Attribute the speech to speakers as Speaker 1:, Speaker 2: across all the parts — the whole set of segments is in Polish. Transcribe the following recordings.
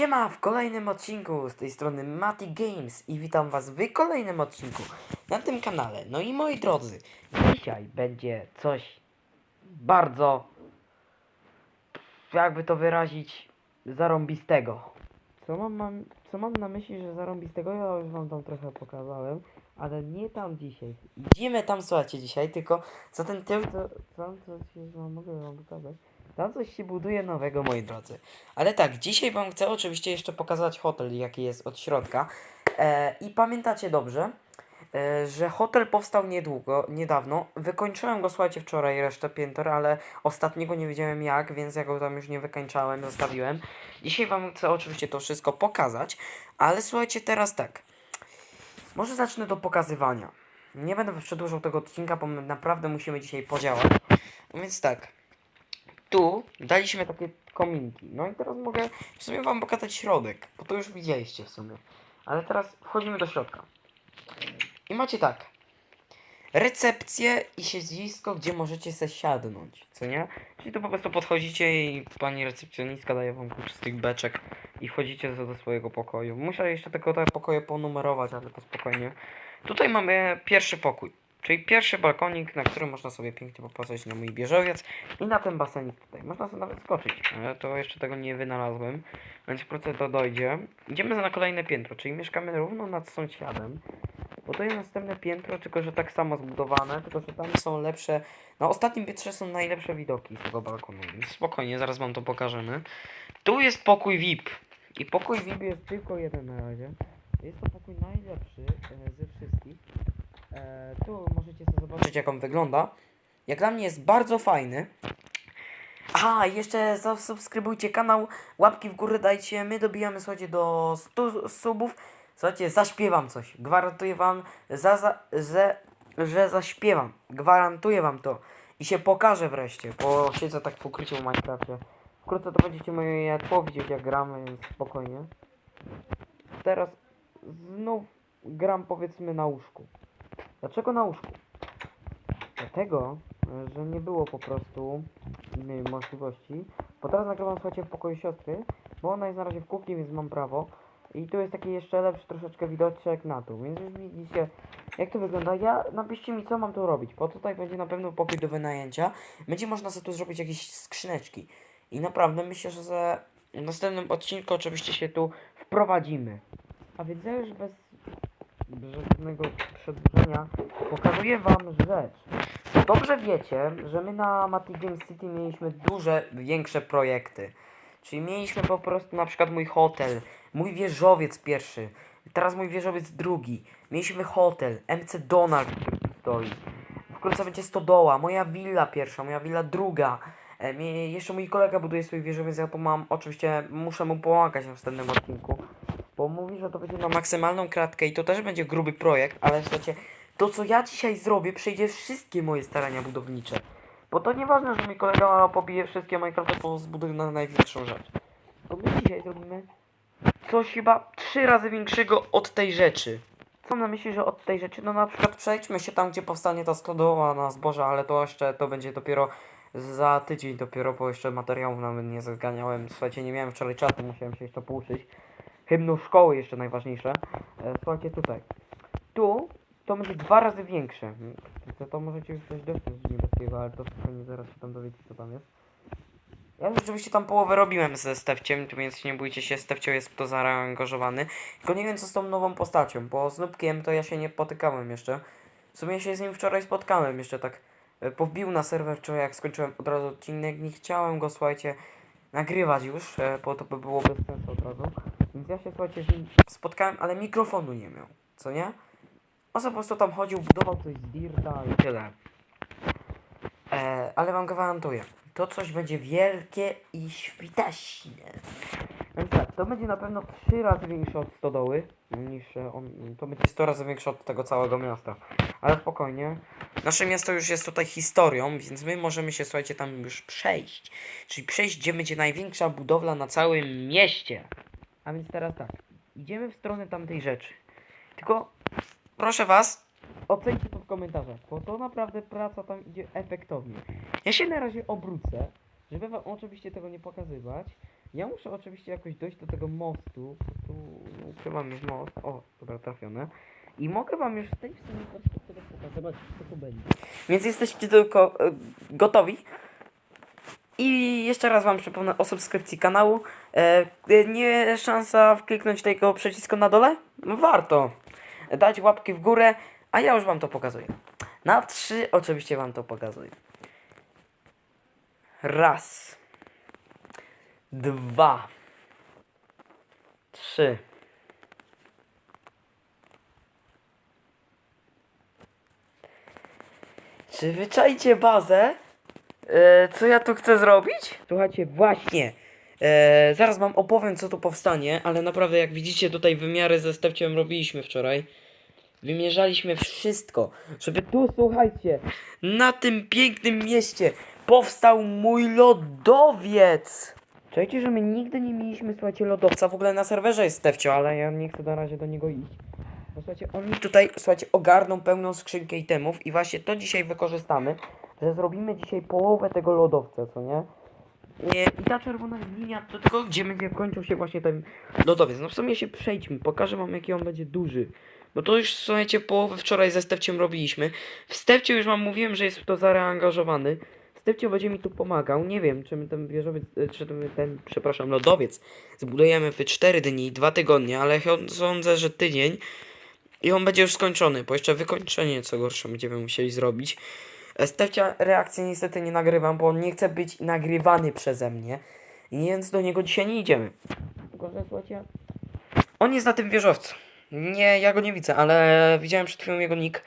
Speaker 1: Siema w kolejnym odcinku z tej strony Mati Games i witam was w kolejnym odcinku na tym kanale. No i moi drodzy, dzisiaj będzie coś bardzo, jakby to wyrazić, zarąbistego. Co mam, mam, co mam na myśli, że zarąbistego? Ja już wam tam trochę pokazałem, ale nie tam dzisiaj. Idziemy tam, słuchajcie, dzisiaj, tylko co ten tył, to tam coś się, no, mogę wam pokazać. Tam coś się buduje nowego, moi drodzy. Ale tak, dzisiaj Wam chcę oczywiście jeszcze pokazać hotel, jaki jest od środka. E, I pamiętacie dobrze, e, że hotel powstał niedługo, niedawno. Wykończyłem go, słuchajcie, wczoraj resztę pięter, ale ostatniego nie wiedziałem jak, więc ja go tam już nie wykańczałem, zostawiłem. Dzisiaj Wam chcę oczywiście to wszystko pokazać, ale słuchajcie, teraz tak. Może zacznę do pokazywania. Nie będę przedłużał tego odcinka, bo naprawdę musimy dzisiaj podziałać. Więc tak tu daliśmy takie kominki. No i teraz mogę w sumie wam pokazać środek, bo to już widzieliście w sumie. Ale teraz wchodzimy do środka. I macie tak. Recepcję i siedzisko, gdzie możecie se siadnąć, co nie? Czyli to po prostu podchodzicie i pani recepcjonistka daje wam klucz z tych beczek i wchodzicie do, do swojego pokoju. Muszę jeszcze tylko te pokoje ponumerować, ale to spokojnie. Tutaj mamy pierwszy pokój. Czyli pierwszy balkonik, na którym można sobie pięknie popatrzeć na mój bieżowiec i na ten basenik tutaj. Można sobie nawet skoczyć, ale to jeszcze tego nie wynalazłem, więc wkrótce to dojdzie. Idziemy na kolejne piętro, czyli mieszkamy równo nad sąsiadem. Bo to jest następne piętro, tylko że tak samo zbudowane, tylko że tam są lepsze. Na ostatnim piętrze są najlepsze widoki z tego balkonu, więc spokojnie, zaraz wam to pokażemy. Tu jest pokój VIP. I pokój VIP jest tylko jeden na razie. Jest to pokój najlepszy e, ze wszystkich. E, tu możecie sobie zobaczyć jak on wygląda. Jak dla mnie jest bardzo fajny. Aha, jeszcze zasubskrybujcie kanał, łapki w górę dajcie. My dobijamy, słuchajcie, do 100 subów. Słuchajcie, zaśpiewam coś. Gwarantuję wam, za, za, że, że zaśpiewam. Gwarantuję wam to. I się pokażę wreszcie, bo siedzę tak w ukryciu w Minecrafcie. Wkrótce to będziecie moje tło widzieć jak gramy, więc spokojnie. Teraz znów gram powiedzmy na łóżku. Dlaczego na łóżku? Dlatego, że nie było po prostu innej możliwości. Bo teraz nagrywam, słuchajcie, w pokoju siostry, bo ona jest na razie w kuchni, więc mam prawo. I tu jest taki jeszcze lepszy troszeczkę widoczek na dół, więc już widzicie jak to wygląda. Ja, napiszcie mi co mam tu robić, bo tutaj będzie na pewno pokój do wynajęcia. Będzie można sobie tu zrobić jakieś skrzyneczki. I naprawdę myślę, że w następnym odcinku oczywiście się tu wprowadzimy. A więc ja już bez żadnego przedłużenia pokazuję wam rzecz. Dobrze wiecie, że my na Mati Game City mieliśmy duże, większe projekty. Czyli mieliśmy po prostu na przykład mój hotel, mój wieżowiec pierwszy, teraz mój wieżowiec drugi. Mieliśmy hotel, MC Donald, stoi. Wkrótce będzie stodoła, moja willa pierwsza, moja willa druga. E, jeszcze mój kolega buduje swój wieżowiec, ja mam, oczywiście muszę mu pomagać w następnym odcinku. Bo mówi, że to będzie na maksymalną kratkę i to też będzie gruby projekt, ale słuchajcie, to co ja dzisiaj zrobię przejdzie wszystkie moje starania budownicze. Bo to nieważne, że mój kolega pobije wszystkie Minecrafty, bo zbuduje na największą rzecz. To my dzisiaj zrobimy coś chyba trzy razy większego od tej rzeczy. Co mam na myśli, że od tej rzeczy? No na przykład przejdźmy się tam, gdzie powstanie ta składowa na zboże, ale to jeszcze to będzie dopiero za tydzień dopiero, bo jeszcze materiałów nawet nie zganiałem. Słuchajcie, nie miałem wczoraj czasu, musiałem się jeszcze pouczyć. Hymnu szkoły jeszcze najważniejsze. E, słuchajcie tutaj. Tu to będzie dwa razy większe. Mm, To, to możecie już coś dostać z niebieskiego, ale to spokojnie zaraz się tam dowiecie co tam jest. Ja już oczywiście tam połowę robiłem ze Stefciem, więc nie bójcie się, Stefcio jest w to zaangażowany. Tylko nie wiem co z tą nową postacią, bo z Nubkiem to ja się nie potykałem jeszcze. W sumie się z nim wczoraj spotkałem jeszcze tak. e, Powbił na serwer wczoraj jak skończyłem od razu odcinek. Nie chciałem go, słuchajcie, nagrywać już, e, bo to by było bez sensu od razu. Więc ja się, słuchajcie, z nim spotkałem, ale mikrofonu nie miał, co nie? On po prostu tam chodził, budował coś z dirta i tyle. E, ale wam gwarantuję, to coś będzie wielkie i świtaśne. Więc tak, to będzie na pewno trzy razy większe od stodoły, niż on, to będzie 100 razy większe od tego całego miasta. Ale spokojnie. Nasze miasto już jest tutaj historią, więc my możemy się, słuchajcie, tam już przejść. Czyli przejść, gdzie będzie największa budowla na całym mieście. A więc teraz tak, idziemy w stronę tamtej rzeczy. Tylko proszę was, ocencie to w komentarzach, bo to naprawdę praca tam idzie efektownie. Ja się na razie obrócę, żeby wam oczywiście tego nie pokazywać, Ja muszę oczywiście jakoś dojść do tego mostu, tu ukrywam już most. O, dobra, trafione. I mogę wam już z tej w sumie pokazać, co tu będzie. Więc jesteście tylko e, gotowi. I jeszcze raz wam przypomnę o subskrypcji kanału. E, nie szansa wkliknąć tego przycisku na dole? No warto. Dać łapki w górę, a ja już wam to pokazuję. Na trzy oczywiście wam to pokazuję. Raz. Dwa. Trzy. Czy wyczajcie bazę? E, co ja tu chcę zrobić? Słuchajcie, właśnie. E, zaraz wam opowiem, co tu powstanie, ale naprawdę, jak widzicie, tutaj wymiary ze stepciem robiliśmy wczoraj. Wymierzaliśmy wszystko, żeby tu, słuchajcie, na tym pięknym mieście powstał mój lodowiec. Czujecie, że my nigdy nie mieliśmy, słuchajcie, lodowca. W ogóle na serwerze jest Stefcio, ale ja nie chcę na razie do niego iść. Bo słuchajcie, on mi tutaj, słuchajcie, ogarną pełną skrzynkę itemów i właśnie to dzisiaj wykorzystamy, że zrobimy dzisiaj połowę tego lodowca, co nie? I ta czerwona linia do tego, gdzie będzie kończył się właśnie ten lodowiec. No w sumie się przejdźmy, pokażę wam jaki on będzie duży. Bo to już, słuchajcie, połowę wczoraj ze Stefciem robiliśmy. W Stefcie już wam mówiłem, że jest w to zareangażowany. Stefcio będzie mi tu pomagał. Nie wiem, czy my ten wieżowiec, e, czy my ten, przepraszam, lodowiec zbudujemy w 4 dni i 2 tygodnie, ale sądzę, że tydzień i on będzie już skończony, bo jeszcze wykończenie co gorsza będziemy musieli zrobić. E, Stefcia reakcji niestety nie nagrywam, bo on nie chce być nagrywany przeze mnie, więc do niego dzisiaj nie idziemy. Tylko, że on jest na tym wieżowcu. Nie, ja go nie widzę, ale widziałem przed chwilą jego nick,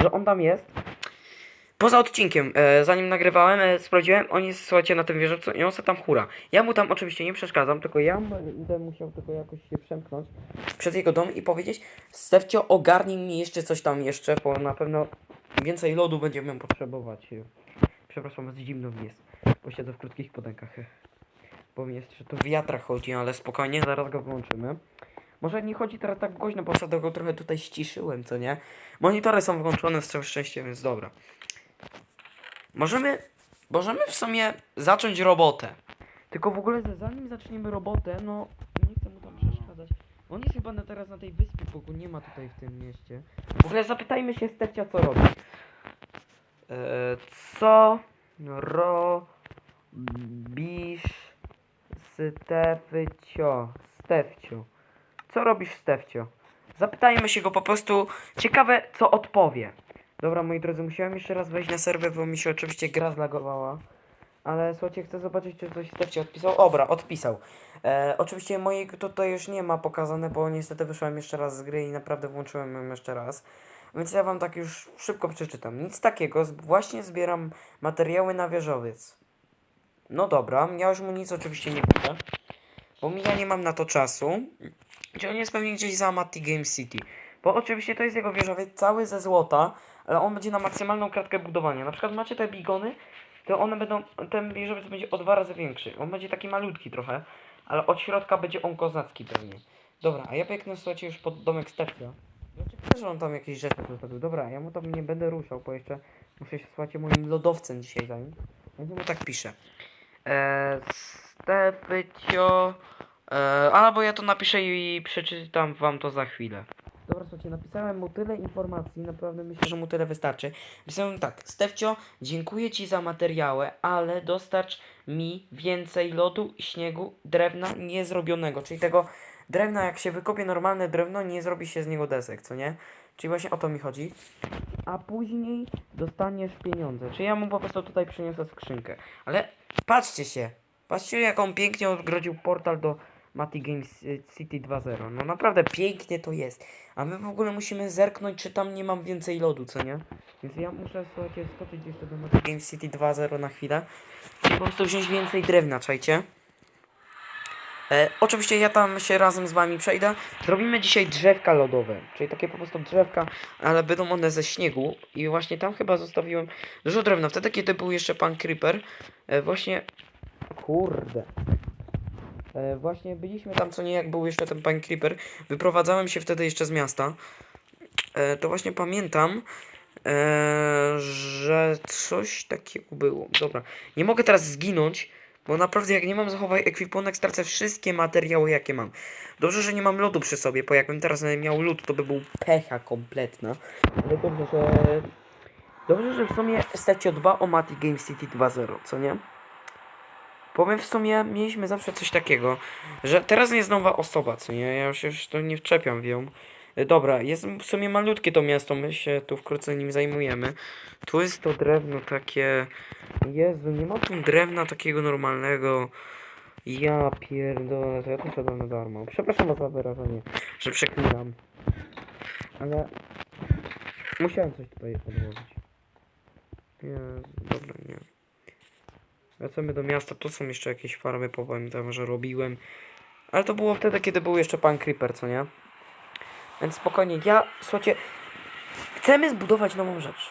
Speaker 1: że on tam jest. Poza odcinkiem, e, zanim nagrywałem, e, sprawdziłem, on jest, słuchajcie, na tym wieżowcu i on se tam hura. Ja mu tam oczywiście nie przeszkadzam, tylko ja będę musiał tylko jakoś się przemknąć przed jego dom i powiedzieć Stefcio, ogarnij mi jeszcze coś tam jeszcze, bo na pewno więcej lodu będziemy potrzebować. Przepraszam, zimno mi jest, bo siedzę w krótkich spodenkach. Bo mi jeszcze tu wiatra chodzi, ale spokojnie, zaraz go wyłączymy. Może nie chodzi teraz tak głośno, bo go trochę tutaj ściszyłem, co nie? Monitory są włączone z całe szczęście, więc dobra. Możemy, możemy w sumie zacząć robotę. Tylko w ogóle zanim zaczniemy robotę, no nie chcę mu tam przeszkadzać. On jest chyba na, teraz na tej wyspie, bo go nie ma tutaj w tym mieście. W ogóle zapytajmy się Stefcia, co robi. Eee, co robisz Stefcio? Stefcio. Co robisz Stefcio? Zapytajmy się go po prostu. Ciekawe, co odpowie. Dobra, moi drodzy, musiałem jeszcze raz wejść na serwer, bo mi się oczywiście gra zlagowała. Ale słuchajcie, chcę zobaczyć, czy coś Stefcio odpisał. Dobra, odpisał. E, oczywiście mojego tutaj już nie ma pokazane, bo niestety wyszłem jeszcze raz z gry i naprawdę włączyłem ją jeszcze raz. Więc ja wam tak już szybko przeczytam. Nic takiego, właśnie zbieram materiały na wieżowiec. No dobra, ja już mu nic oczywiście nie piszę. Bo mi ja nie mam na to czasu. Czy on jest pewnie gdzieś za Mati Game City. Bo oczywiście to jest jego wieżowiec cały ze złota, ale on będzie na maksymalną kratkę budowania. Na przykład macie te bigony, to one będą, ten wieżowiec będzie o dwa razy większy. On będzie taki malutki trochę, ale od środka będzie on kozacki pewnie. Dobra, a ja biegnę słuchajcie już pod domek Stefia. Oczywiście, że on tam jakieś rzeczy zostawił. Dobra, ja mu tam nie będę ruszał, bo jeszcze muszę się słuchajcie moim lodowcem dzisiaj zająć. Więc mu tak piszę. Eee, Stefcio... Eee, albo ja to napiszę i przeczytam wam to za chwilę. Dobra, słuchajcie, napisałem mu tyle informacji, naprawdę myślę, że mu tyle wystarczy. Pisałem tak, Stefcio, dziękuję ci za materiały, ale dostarcz mi więcej lodu, śniegu, drewna niezrobionego, czyli tego drewna, jak się wykopie normalne drewno, nie zrobi się z niego desek, co nie? Czyli właśnie o to mi chodzi. A później dostaniesz pieniądze. Czyli ja mu po prostu tutaj przyniosę skrzynkę. Ale patrzcie się, patrzcie jak on pięknie odgrodził portal do Mati Games y, City 2.0. No naprawdę pięknie to jest. A my w ogóle musimy zerknąć, czy tam nie mam więcej lodu, co nie? Więc ja muszę, słuchajcie, skoczyć jeszcze do Mati Games City 2.0 na chwilę. I po prostu wziąć więcej drewna, czajcie. E, oczywiście ja tam się razem z wami przejdę. Zrobimy dzisiaj drzewka lodowe, czyli takie po prostu drzewka, ale będą one ze śniegu. I właśnie tam chyba zostawiłem dużo drewna. Wtedy, kiedy był jeszcze pan Creeper, e, właśnie... Kurde. E, właśnie byliśmy tam, co nie jak był jeszcze ten pan Creeper. Wyprowadzałem się wtedy jeszcze z miasta. E, to właśnie pamiętam, e, że coś takiego było. Dobra, nie mogę teraz zginąć, Bo naprawdę jak nie mam zachować ekwipunek, stracę wszystkie materiały jakie mam. Dobrze, że nie mam lodu przy sobie, bo jakbym teraz miał lód, to by był pecha kompletna. Ale dobrze, że... Dobrze, że w sumie Stacio 2 o Mati Game City 2.0, co nie? Powiem w sumie, mieliśmy zawsze coś takiego, że teraz jest nowa osoba, co nie? Ja już, już to nie wczepiam w ją. E, Dobra, jest w sumie malutkie to miasto, my się tu wkrótce nim zajmujemy. Tu jest to drewno takie... Jezu, nie ma tu drewna takiego normalnego. Ja pierdolę, to ja to siadam na darmo. Przepraszam za wyrażenie, że przeklinam. Ale... Musiałem coś tutaj odłożyć. Jezu, dobra, nie. Wracamy do miasta, tu są jeszcze jakieś farmy, pamiętam, że robiłem. Ale to było wtedy, kiedy był jeszcze pan Creeper, co nie? Więc spokojnie, ja, słuchajcie, chcemy zbudować nową rzecz.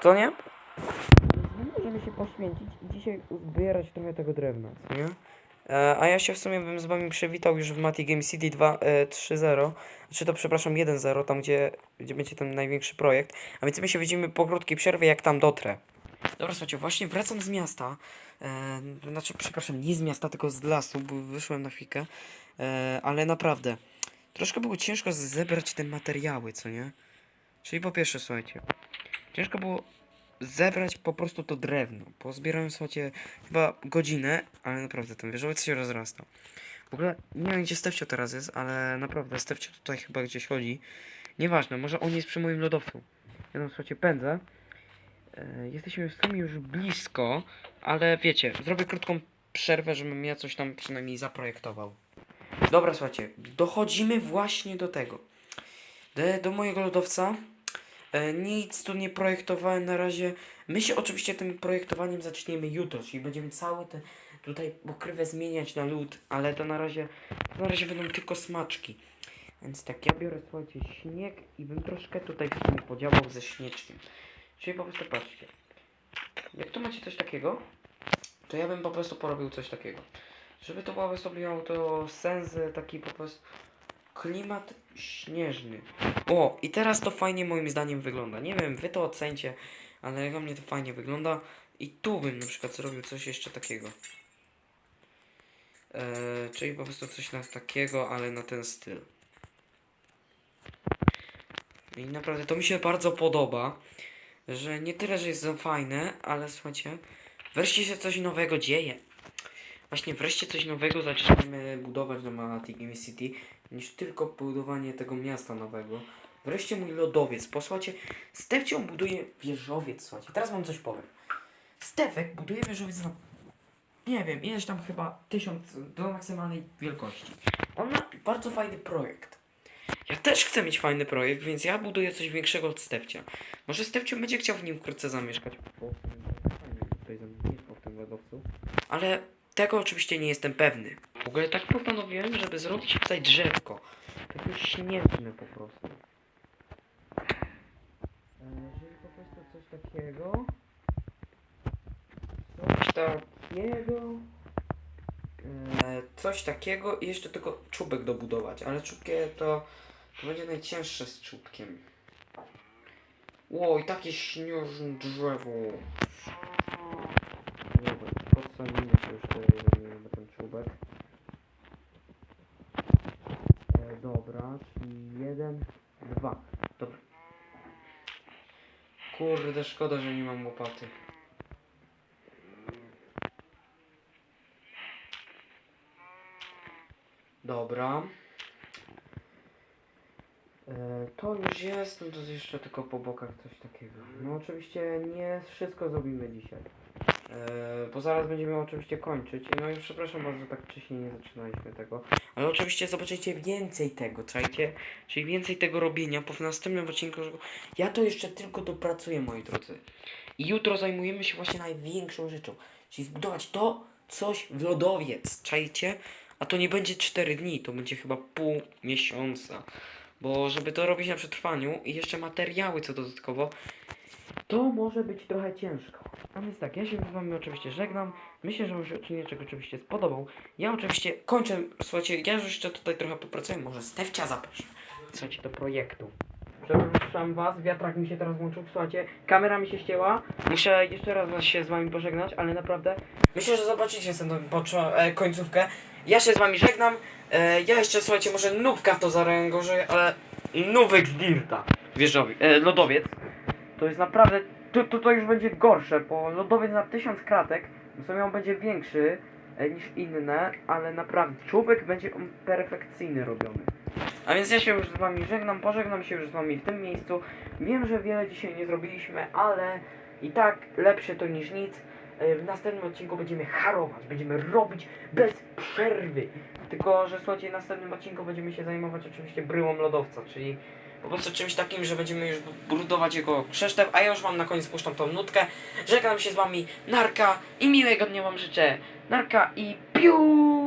Speaker 1: Co nie? Możemy się poświęcić i dzisiaj uzbierać trochę tego drewna, co nie? E, a ja się w sumie bym z wami przywitał już w Mati Game City 2, e, 3.0, czy to przepraszam 1.0, tam gdzie, gdzie będzie ten największy projekt. A więc my się widzimy po krótkiej przerwie, jak tam dotrę. Dobra, słuchajcie, właśnie wracam z miasta. E, znaczy, przepraszam, nie z miasta, tylko z lasu, bo wyszłem na chwilkę. E, ale naprawdę, troszkę było ciężko zebrać te materiały, co nie? Czyli po pierwsze, słuchajcie, ciężko było zebrać po prostu to drewno. Pozbierałem, słuchajcie, chyba godzinę, ale naprawdę ten wieżowiec się rozrasta. W ogóle nie wiem, gdzie Stefcio teraz jest, ale naprawdę Stefcio tutaj chyba gdzieś chodzi. Nieważne, może on jest przy moim lodowcu. Ja tam, słuchajcie, pędzę. E, Jesteśmy w sumie już blisko, ale wiecie, zrobię krótką przerwę, żebym ja coś tam przynajmniej zaprojektował. Dobra, słuchajcie, dochodzimy właśnie do tego. Do, do mojego lodowca. E, nic tu nie projektowałem na razie. My się oczywiście tym projektowaniem zaczniemy jutro, czyli będziemy cały ten tutaj pokrywę zmieniać na lód, ale to na razie, to na razie będą tylko smaczki. Więc tak, ja biorę, słuchajcie, śnieg i bym troszkę tutaj podziałał ze śnieczkiem. Czyli po prostu patrzcie. Jak tu macie coś takiego, to ja bym po prostu porobił coś takiego. Żeby to po prostu miało to sens taki po prostu klimat śnieżny. O, i teraz to fajnie moim zdaniem wygląda. Nie wiem, wy to ocencie, ale jak mnie to fajnie wygląda. I tu bym na przykład zrobił coś jeszcze takiego. Eee, czyli po prostu coś na takiego, ale na ten styl. I naprawdę to mi się bardzo podoba że nie tyle, że jest za fajne, ale słuchajcie, wreszcie się coś nowego dzieje. Właśnie wreszcie coś nowego zaczynamy budować na Malati Game City, niż tylko budowanie tego miasta nowego. Wreszcie mój lodowiec. Posłuchajcie, Stefcio buduje wieżowiec, słuchajcie. Teraz wam coś powiem. Stefek buduje wieżowiec na... Nie wiem, ileś tam chyba tysiąc do maksymalnej wielkości. On ma bardzo fajny projekt. Ja też chcę mieć fajny projekt, więc ja buduję coś większego od Stefcia. Może Stefcio będzie chciał w nim wkrótce zamieszkać. Bo fajnie tutaj zamieszkał w tym lodowcu. Ale tego oczywiście nie jestem pewny. W ogóle tak postanowiłem, żeby zrobić tutaj drzewko. Takie śnieżne po prostu. E, Żeby po prostu coś takiego. Coś takiego. E, Coś takiego i jeszcze tylko czubek dobudować, ale czubkie to, to będzie najcięższe z czubkiem. Ło, i takie śnieżne drzewo. Dobra, podstawimy się już tutaj na ten czubek. E, dobra, czyli jeden, dwa. Dobra. Kurde, szkoda, że nie mam łopaty. Dobra. E, to już jest, no to jeszcze tylko po bokach coś takiego. No oczywiście nie wszystko zrobimy dzisiaj. E, bo zaraz będziemy oczywiście kończyć. No i przepraszam bardzo, że tak wcześniej nie zaczynaliśmy tego. Ale oczywiście zobaczycie więcej tego, czajcie? Czyli więcej tego robienia, bo w następnym odcinku... Ja to jeszcze tylko dopracuję, moi drodzy. I jutro zajmujemy się właśnie największą rzeczą. Czyli zbudować to, coś w lodowiec, czajcie? A to nie będzie 4 dni, to będzie chyba pół miesiąca. Bo żeby to robić na przetrwaniu i jeszcze materiały co dodatkowo, to może być trochę ciężko. A więc tak, ja się z wami oczywiście żegnam. Myślę, że wam się odcinek oczywiście spodobał. Ja oczywiście kończę, słuchajcie, ja już jeszcze tutaj trochę popracuję, może Stefcia zaproszę. Słuchajcie, do projektu. Przepraszam was, wiatrak mi się teraz włączył. Słuchajcie, kamera mi się ścięła. Muszę jeszcze raz się z wami pożegnać, ale naprawdę myślę, że zobaczycie poczo- e, końcówkę. Ja się z wami żegnam. E, ja jeszcze, słuchajcie, może nubka w to zaręgorzę, ale nubek z Dirta. Wieżowi, e, lodowiec. To jest naprawdę, to, to, to już będzie gorsze, bo lodowiec na 1000 kratek, w sumie on będzie większy e, niż inne, ale naprawdę człowiek będzie on perfekcyjny robiony. A więc ja się już z wami żegnam, pożegnam się już z wami w tym miejscu. Wiem, że wiele dzisiaj nie zrobiliśmy, ale i tak lepsze to niż nic. E, W następnym odcinku będziemy harować, będziemy robić bez przerwy. Tylko, że słuchajcie, w następnym odcinku będziemy się zajmować oczywiście bryłą lodowca, czyli po prostu czymś takim, że będziemy już brudować jego krzesztew, a ja już wam na koniec puszczam tą nutkę. Żegnam się z wami, narka i miłego dnia wam życzę. Narka i piu!